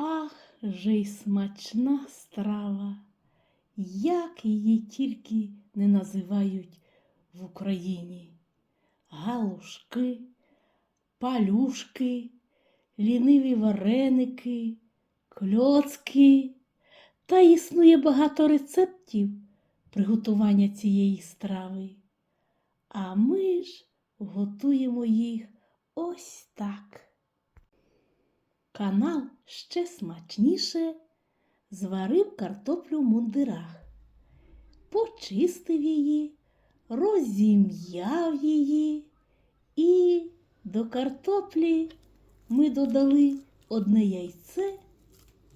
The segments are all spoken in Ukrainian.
Ах, же й смачна страва, як її тільки не називають в Україні. Галушки, палюшки, ліниві вареники, кльоцки. Та існує багато рецептів приготування цієї страви. А ми ж готуємо їх ось так. Канал ще смачніше. Зварив картоплю в мундирах, почистив її, розім'яв її, і до картоплі ми додали одне яйце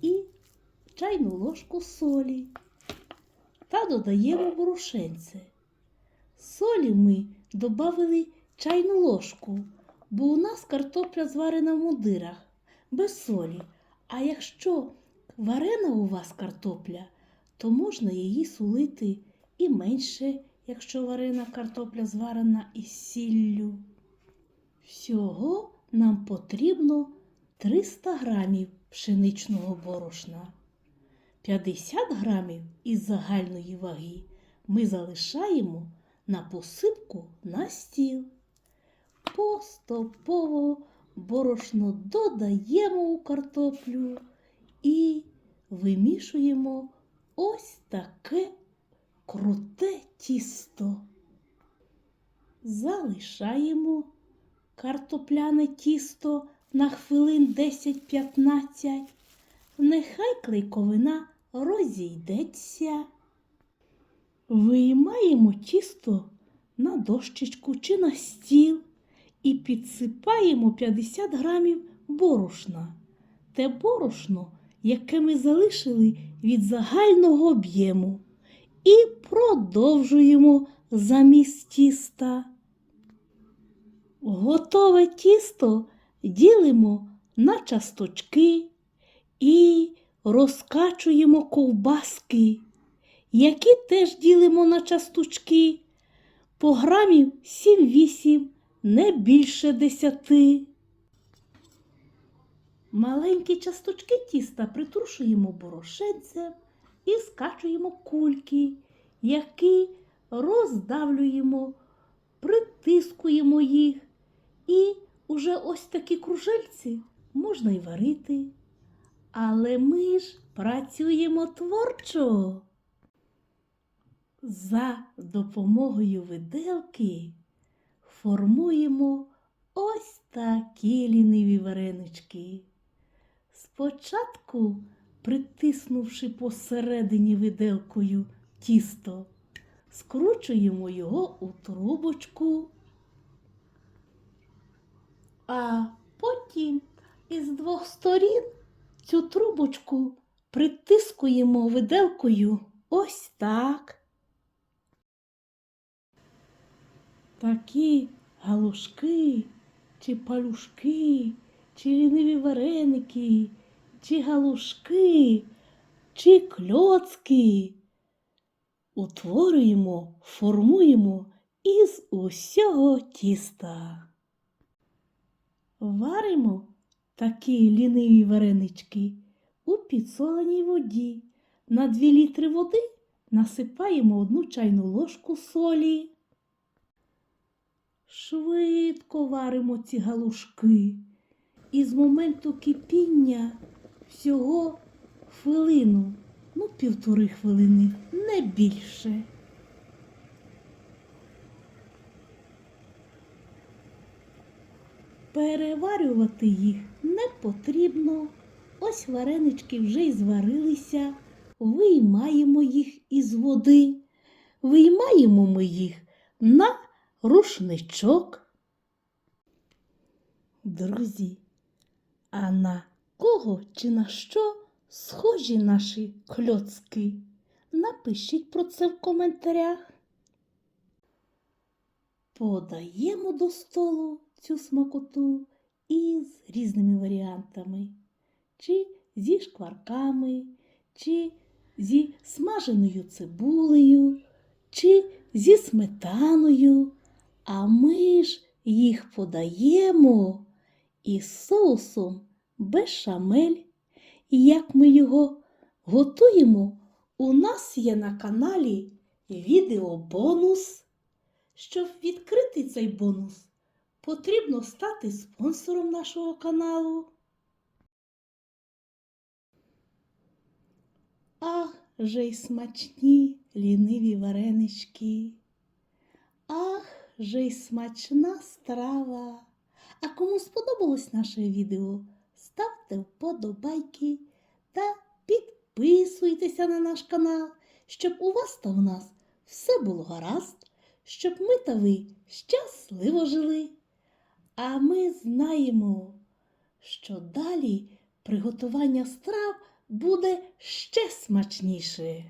і чайну ложку солі. Та додаємо борошенце. Солі ми додали чайну ложку, бо у нас картопля зварена в мундирах без солі. А якщо варена у вас картопля, то можна її сулити і менше, якщо варена картопля зварена із сіллю. Всього нам потрібно 300 грамів пшеничного борошна. 50 грамів із загальної ваги ми залишаємо на посипку на стіл. Поступово борошно додаємо у картоплю і вимішуємо ось таке круте тісто. Залишаємо картопляне тісто на хвилин 10-15. Нехай клейковина розійдеться. Виймаємо тісто на дощечку чи на стіл і підсипаємо 50 грамів борошна. Те борошно, яке ми залишили від загального об'єму, і продовжуємо замість тіста. Готове тісто ділимо на часточки і розкачуємо ковбаски, які теж ділимо на часточки по грамів 7-8, не більше 10. Маленькі часточки тіста притрушуємо борошенцем і скачуємо кульки, які роздавлюємо, притискуємо їх. І уже ось такі кружельці можна й варити. Але ми ж працюємо творчо. За допомогою виделки формуємо ось такі ліниві варенички. Спочатку, притиснувши посередині виделкою тісто, скручуємо його у трубочку, а потім із двох сторін цю трубочку притискуємо виделкою ось так. Такі галушки, чи палюшки, чи ліниві вареники, чи галушки, чи кльоцки. Утворюємо, формуємо із усього тіста. Варимо такі ліниві варенички у підсоленій воді. На 2 літри води насипаємо одну чайну ложку солі. Швидко варимо ці галушки. І з моменту кипіння всього хвилину, ну півтори хвилини, не більше. Переварювати їх не потрібно. Ось варенички вже й зварилися. Виймаємо їх із води. Виймаємо ми їх на рушничок. Друзі, а на кого чи на що схожі наші кльоцки? Напишіть про це в коментарях. Подаємо до столу цю смакоту із різними варіантами, чи зі шкварками, чи зі смаженою цибулею, чи зі сметаною. А ми ж їх подаємо із соусом бешамель, І як ми його готуємо, у нас є на каналі відеобонус. Щоб відкрити цей бонус, потрібно стати спонсором нашого каналу. Ах, же й смачні ліниві варенички. Же смачна страва. А кому сподобалось наше відео, ставте вподобайки та підписуйтеся на наш канал, щоб у вас та у нас все було гаразд, щоб ми та ви щасливо жили. А ми знаємо, що далі приготування страв буде ще смачніше.